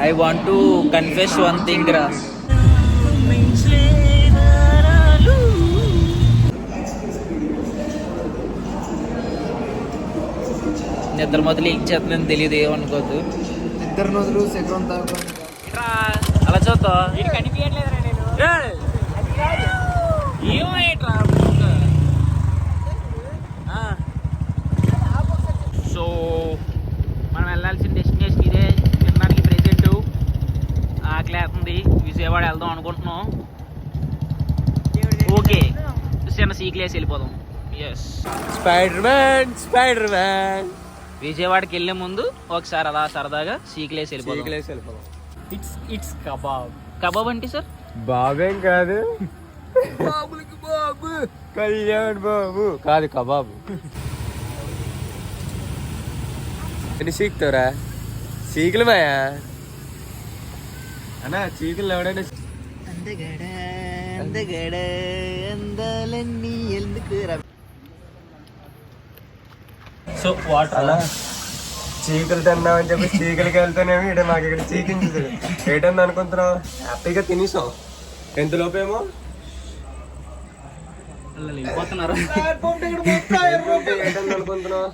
I want to confess one thing రా నిద్ర మొదలు ఏం చేస్తుందని తెలియదు ఏమనుకోద్దు ఇద్దరు రోజులు శకరం తాగు. అలా చూద్దాం సో మనం వెళ్ళాల్సిన డెస్టినేషన్ ఇదే తినడానికి ప్రెసెంట్ ఆకలి వేస్తుంది విజయవాడ వెళ్దాం అనుకుంటున్నాం. ఓకే చిన్న సీక్లేసి వెళ్ళిపోదాం yes spider man spider man విజయవాడకి వెళ్ళే ముందు ఒకసారి అలా సరదాగా సీక్లేసి వెళ్ళిపోదాం. వెళ్ళిపోదాం. ఇట్స్ ఇట్స్ కబాబ్ కబాబ్ అంటే సార్ బాబేం కాదు. బాబులకి బాబు. కళ్యాణ్ బాబు. కాదు కబాబు. ఎన్ని సీకుతావురా సీకులు మాయా అన్నా చీకులు ఎవడైనా అందగడ అందగడ అందాలన్నీ ఎందుకు సో వాటర్ అలా చీకులు తిన్నామని చెప్పి చీకులకి వెళ్తానేమో ఇక్కడ మాకు ఇక్కడ చీకించుతాడు ఏంటని అనుకుంటున్నావు హ్యాపీగా తినేసాం ఎంత లోపేమో అనుకుంటున్నావు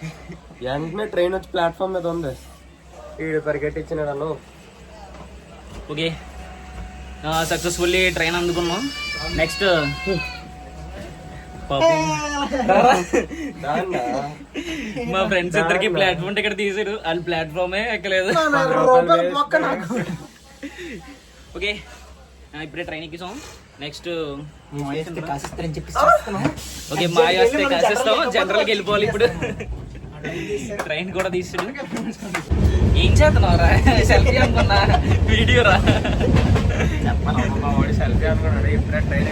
వెంటనే ట్రైన్ వచ్చి ప్లాట్ఫామ్ మీద ఉంది వీడు పరిగెట్టించినాడు అన్ను ఓకే సక్సెస్ఫుల్లీ ట్రైన్ అందుకున్నాం. నెక్స్ట్ మా ఫ్రెండ్స్ ఇద్దరికి ప్లాట్ఫామ్ టికెట్ తీసారు. వాళ్ళు ప్లాట్ఫామే ఎక్కలేదు. ఓకే. ఇప్పుడే ట్రైన్ ఎక్కిసాం. నెక్స్ట్ ఓకే మా వస్తే కాసేస్తాం. జనరల్కి వెళ్ళిపోవాలి ఇప్పుడు. ట్రైన్ కూడా తీసాడు ఏం చేస్తున్నావు రా సెల్ఫీ అనుకున్నా. వీడియో రా. సెల్ఫీ అనుకున్నాడు ఇప్పుడే ట్రైన్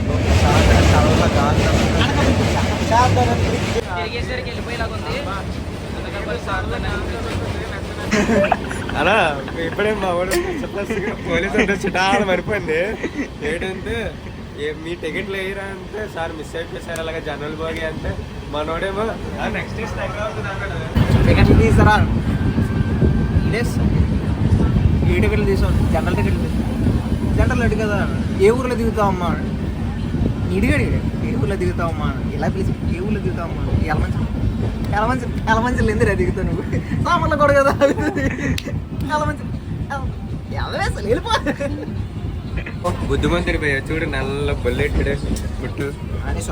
తిరిగేసరికి వెళ్ళిపోయేలాగా ఉంది అలా ఇప్పుడే మా వాడు పోలీసు అంటే చుట్టాలు మరిపోయింది. ఏంటంటే మీ టికెట్లు వేయరా అంటే సార్ మిస్ అయిపోయారు అలాగే జనరల్ బాగి అంటే మనోడేమో నెక్స్ట్ టికెట్ తీసారా? ఈ టికెట్లు తీసాం జనరల్ టికెట్లు జనరల్ అడిగి కదా ఏ ఊర్లో దిగుతావమ్మా ఇడిగాడు ఏ ఊర్లో దిగుతావమ్మా ఇలా పిలిచి ఏ ఊర్లో దిగుతావమ్మా ఎలమంచి ఎలమంచి ఎలమంచి ఎందుకు దిగుతావు నువ్వు? సామాన్లు కూడా కదా ఎలమంచి ఎలా అసలు వెళ్ళిపో. బుద్ధిమంతుడి పోయా చూడు నల్ల బుల్లెట్టడే పుట్టు అని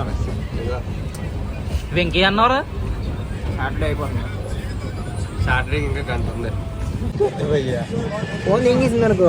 వెంకయ్య అన్నవరా? షార్ట్లో అయిపోతుంది సాటర్డే ఇంకా గంట ఉంది. ఫోన్ ఏం చేసింది అనుకో?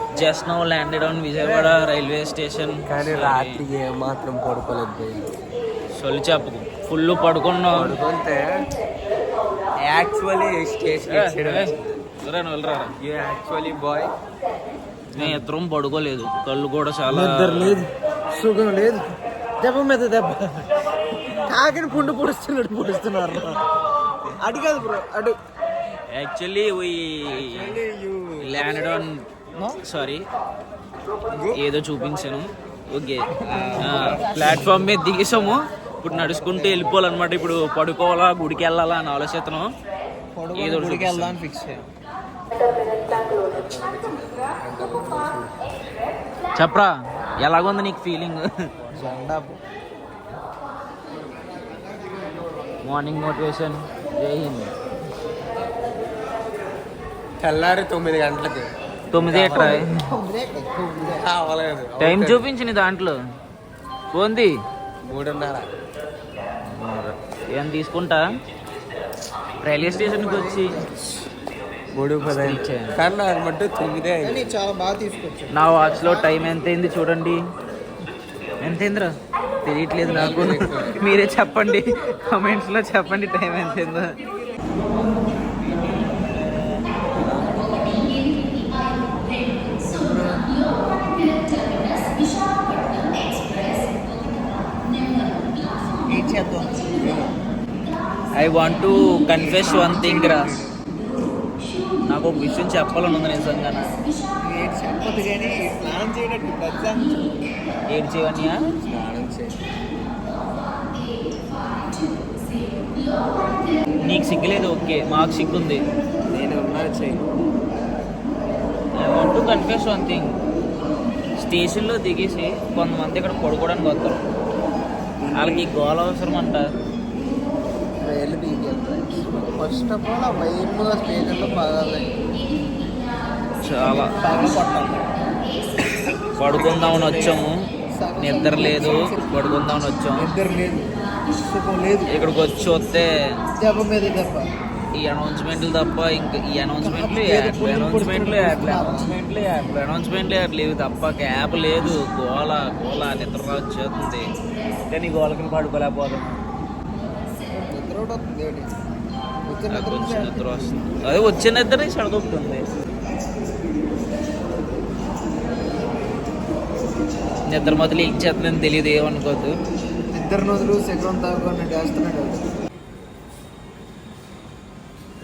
Just no landed on Vijayawada railway station. కానీ రాత్రి ఏమాత్రం పడుకోలేదు సొల్లు చెప్పకు. ఫుల్ పడుకున్నాం పడుకుంటే యాక్చువల్లీ స్టేషన్ యాక్చువల్లీ బాయ్ నేను ఇద్దరం పడుకోలేదు. కళ్ళు కూడా చాలా లేదు. సుఖం లేదు. దెబ్బ మీద దెబ్బ. కాకిని పుండు పొడుస్తున్నాడు పొడుస్తున్నారు. అటు కాదు బ్రో అటు. Actually we landed on sorry ఏదో చూపించాను. ఓకే. ప్లాట్ఫామ్ మీద దిగేసాము ఇప్పుడు నడుచుకుంటూ వెళ్ళిపోవాలన్నమాట. ఇప్పుడు పడుకోవాలా గుడికి వెళ్ళాలా అని ఆలోచిస్తున్నాం. ఏదో గుడికి. వెళ్దాం ఫిక్స్ చెప్పరా ఎలాగుంది నీకు ఫీలింగ్ మార్నింగ్ మోటివేషన్ జై హింద్. తెల్లారి తొమ్మిది గంటలకి. తొమ్మిది ఎట్రా? టైం చూపించింది దాంట్లో. పోంది మూడున్నర. ఏం తీసుకుంటా? రైల్వే స్టేషన్కి వచ్చి. మూడు పది ఇచ్చేయండి. కానీ నాకు మట్టు తొమ్మిదే అయింది. చాలా బాగా తీసుకొచ్చు నా వాచ్లో టైం ఎంత అయింది చూడండి. ఎంత అయిందిరా తెలియట్లేదు నాకు. మీరే చెప్పండి. కామెంట్స్లో చెప్పండి time I want to confess one thing రా నాకు ఒక విషయం చెప్పాలని ఉంది నిజంగా. చెప్పదు కానీ స్నానం ఏడు చేయవనియా స్నానం నీకు సిగ్గులేదు ఓకే మాకు సిగ్గుంది నేను I want to confess one thing స్టేషన్లో దిగేసి కొంతమంది ఇక్కడ పడుకోవడానికి వస్తారు. వాళ్ళకి గోల అవసరం అంట రైలు ఫస్ట్ ఆఫ్ ఆల్ ఆ వైర్లు స్టేషన్లో పగాలి చాలా. పడుకుందామని వచ్చాము. నిద్ర లేదు. పడుకుందామని వచ్చాము. నిద్ర లేదు. ఇక్కడికి వచ్చి చూస్తే దెబ్బ మీద దెబ్బ. ఈ అనౌన్స్మెంట్లు తప్ప ఇంకా ఈ అనౌన్స్మెంట్లు యాడ్లు అనౌన్స్మెంట్లు యాడ్లు అనౌన్స్మెంట్లు యాడ్లు అనౌన్స్మెంట్లు యాడ్లు లేవు తప్ప క్యాబ్ లేదు. గోల గోల నిద్ర వచ్చేస్తుంది కానీ గోలకి పడుకోలేకపోతాం నిద్ర ఒకటి వస్తుంది ఏంటి? వచ్చే నాకు నిద్ర నిద్ర వస్తుంది. అదే వచ్చే నిద్ర చెడగొస్తుంది నిద్ర మొదలు ఏం చేస్తుందని తెలియదు ఏమనుకోద్దు ఇద్దరు రోజులు శకరం తాగుకొని చేస్తున్నాడు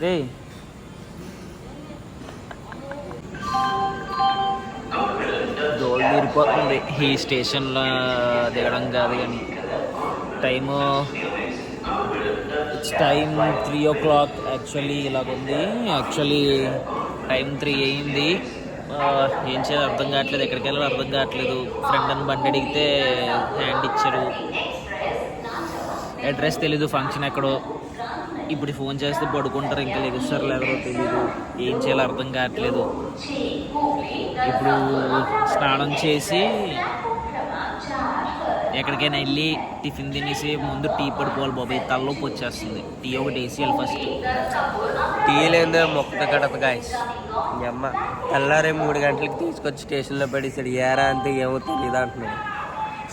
రే దోళ్ళు తీరిపోతుంది. ఈ స్టేషన్లో దిగడం కాదు కానీ time it's time three o'clock actually ఇలాగుంది. Actually time three అయింది ఏం చేయాలి అర్థం కావట్లేదు. ఎక్కడికి వెళ్ళాలో అర్థం కావట్లేదు. ఫ్రెండ్ అని బండి అడిగితే హ్యాండ్ ఇచ్చారు. అడ్రస్ తెలీదు ఫంక్షన్ ఎక్కడో. ఇప్పుడు ఫోన్ చేస్తే పడుకుంటారు ఇంకా లెగుస్తారు లేదో తెలియదు ఏం చేయాలో అర్థం కావట్లేదు. ఇప్పుడు స్నానం చేసి ఎక్కడికైనా వెళ్ళి టిఫిన్ తినేసి ముందు టీ పడుకోవాలి బాబాయ్ తలలోపు వచ్చేస్తుంది. టీ ఒకటి వేసేయాలి ఫస్ట్ టీ లేదో మొక్క కడప గాయస్ అమ్మ తెల్లారే మూడు గంటలకు తీసుకొచ్చి స్టేషన్లో పడేసాడు. ఏరా అంతే ఏమో తెలియదు అంటున్నాడు.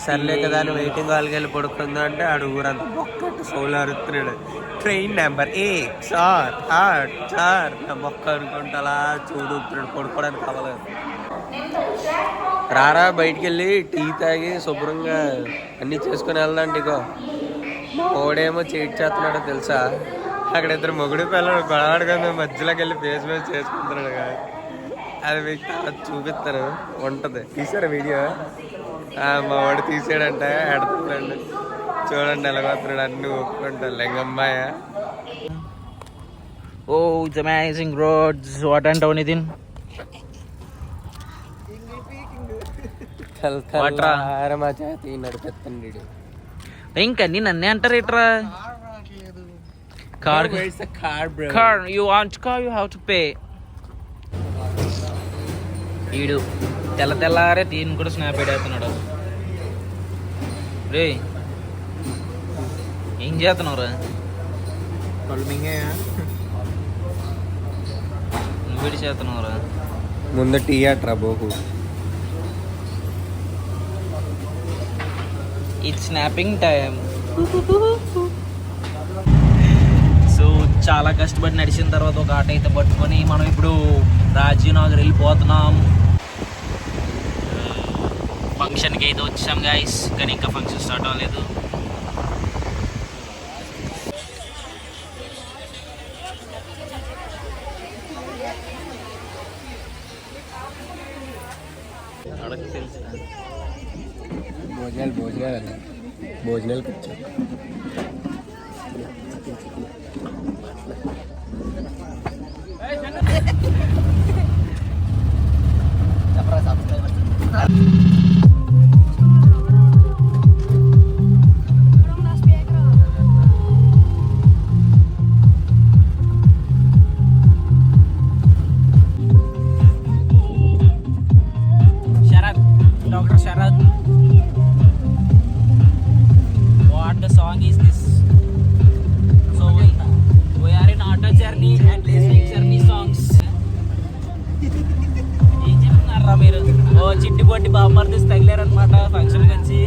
సర్లే కదా అని వెయిటింగ్ హాల్కి వెళ్ళి పడుకుందా అంటే ఆడు ఊరంతా బొక్కట్టు సోలు అరుస్తున్నాడు train number A sir R sir నా బొక్క అనుకుంటా అలా చూడుతున్నాడు పడుకోవడానికి అవ్వలేదు రారా బయటికి వెళ్ళి టీ తాగి శుభ్రంగా అన్నీ చేసుకుని వెళ్దాండి ఇగో. ఓడేమో చేట్ చేస్తున్నాడో తెలుసా? అక్కడ ఇద్దరు మొగుడు పిల్లలు గొడవడుకొని మధ్యలోకి వెళ్ళి ఫేస్ మీద చేసుకుంటున్నాడు కదా. అది మీకు చూపిస్తాను. ఉంటుంది. తీసారా వీడియో మా వాడు తీసాడంట ఎడుతున్నాడు చూడండి ఎలాగొస్తున్నాడు అన్ని ఒప్పుకుంటా లింగమ్మాయ. Oh it's amazing roads what? మా చేతి నడిపిస్తుంది ఇంకా నీ నన్నే అంటారు ఎట్రా car car you want car you have to pay ఈడు. తెల్ల తెల్లారే తీని కూడా స్నాప్ పెడేస్తున్నాడు రే ఏం చేస్తున్నావురా కళ్ళు మింగాయా? నువ్వేడి చేస్తున్నావురా ముందు టీ అట్రా బోకు. ఇట్స్ స్నాపింగ్ టైం సో చాలా కష్టపడి నడిచిన తర్వాత ఒక ఆట అయితే పట్టుకొని మనం ఇప్పుడు రాజీవ్ నగర్ వెళ్ళిపోతున్నాం. ఫంక్షన్కి అయితే వచ్చాం గాయస్ కానీ ఇంకా ఫంక్షన్ స్టార్ట్ అవ్వలేదు అడగ తెలుసు భోజనాలు భోజనాలు భోజనాలకు వచ్చా రా మీరు? ఓ చిట్టి పొట్టి బామ్మర్ది తగిలారనమాట ఫంక్షన్ వచ్చి.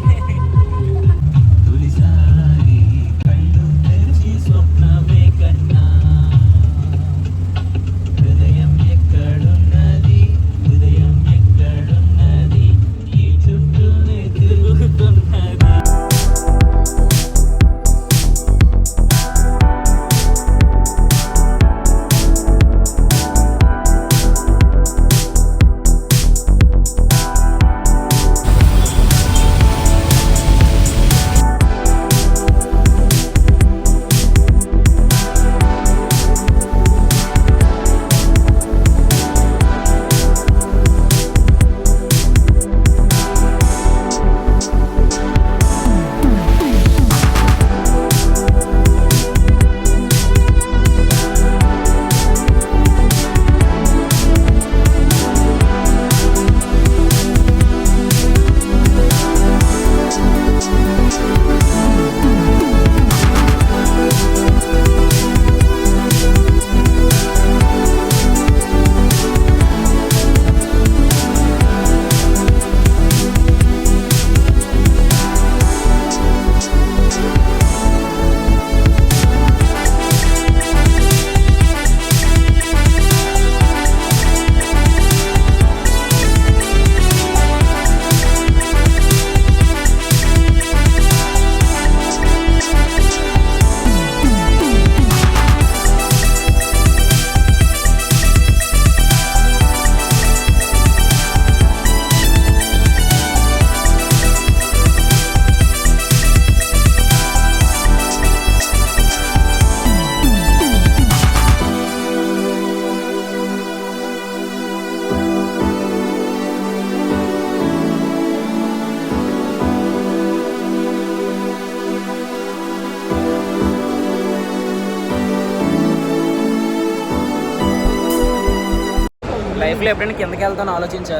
లైఫ్లో ఎప్పుడైనా కిందకి వెళ్తాను ఆలోచించా?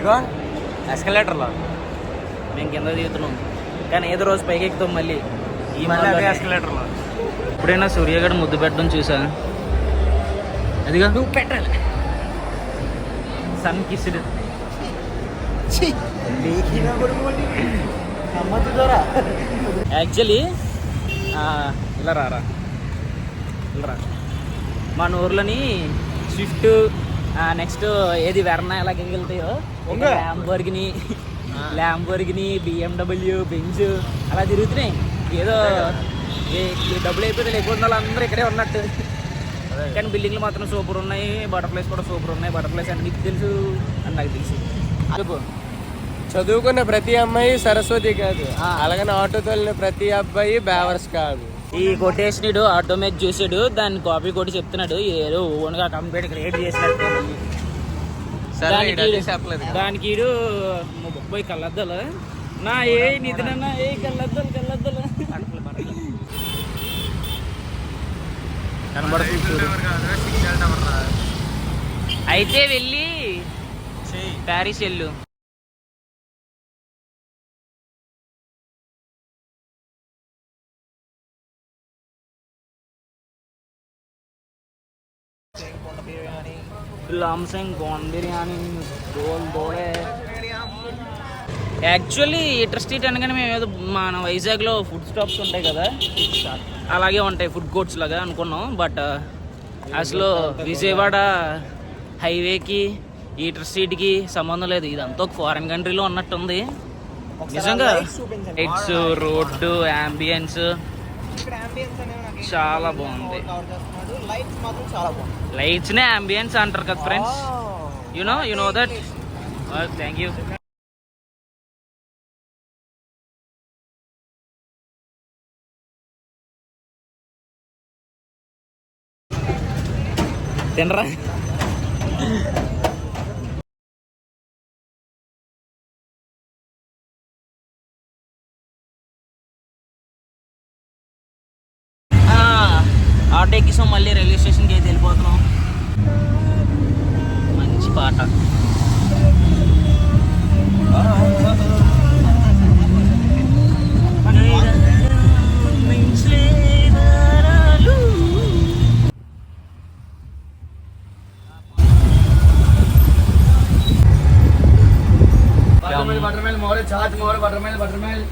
ఇగో ఎస్కలేటర్లో. మేము కింద దిగుతున్నాం. కానీ ఏదో రోజు పైకి ఎక్కుతాం మళ్ళీ. ఈ మళ్ళీ. ఎస్కలేటర్లో. ఎప్పుడైనా సూర్యగడ ముద్దు పెట్టడం చూసా? అదిగా. నువ్వు పెట్టాలి. సన్ కిస్డ్ యాక్చువల్లీ ఇలా రారా. ఇలా రా. మన ఊర్లోని స్విఫ్ట్ నెక్స్ట్ ఏది వెర్నా ఎలాగ వెళ్తాయో. ల్యాంబర్గిని ల్యాంబర్గిని బిఎండబ్ల్యూ బెంజ్ అలా తిరుగుతున్నాయి. ఏదో డబ్బులు అయిపోతే లేకుండా వాళ్ళందరూ ఇక్కడే ఉన్నట్టు. కానీ బిల్డింగ్లు మాత్రం సూపర్ ఉన్నాయి బటర్ఫ్లైస్ కూడా సూపర్ ఉన్నాయి. బటర్ఫ్లైస్ అంటే నీకు తెలుసు అని నాకు తెలుసు. చెప్పు. చదువుకున్న ప్రతి అమ్మాయి సరస్వతి కాదు. అలాగని ఆటో తోలిన ప్రతి అబ్బాయి బ్యావర్స్ కాదు. ఈ కొటేషనుడు ఆటోమేట్ చూసాడు దాన్ని కాపీ కొట్టి చెప్తున్నాడు ఏదో ఓన్గా కంప్లీట్ క్రియేట్ చేసినట్టు దానికి. దానికి ఈడు పోయి కళ్ళద్దాలు. నా ఏ నిధినన్నా ఏ కళ్ళద్దాలు కళ్ళద్దాలు. అయితే వెళ్ళి ప్యారిస్ వెళ్ళు. లాంసింగ్ కార్న్ బిర్యానీ రోల్ దోలే యాక్చువల్లీ ఇంటర్ స్ట్రీట్ అనగానే మేము ఏదో మన వైజాగ్లో ఫుడ్ స్టాప్స్ ఉంటాయి కదా? అలాగే ఉంటాయి ఫుడ్ కోర్ట్స్ లాగా అనుకున్నాం. బట్ అసలు విజయవాడ హైవేకి ఈటర్ స్ట్రీట్కి సంబంధం లేదు. ఇదంతా ఒక ఫారెన్ కంట్రీలో ఉన్నట్టుంది. నిజంగా ఇట్స్ రోడ్డు అంబియన్స్ చాలా బాగుంది. లైట్స్ మాత్రం చాలా బాగుంది లైట్స్నే అంబియన్స్ అంటారు కదా friends you know you know that thank you తినరా? ఆటో ఎక్కిసాం మళ్ళీ రైల్వే స్టేషన్కి అయితే వెళ్ళిపోతున్నాం. మంచి పాట. బటర్ మిల్క్ మోరే చాట్ మోరే బటర్ మిల్క్ బటర్ మిల్క్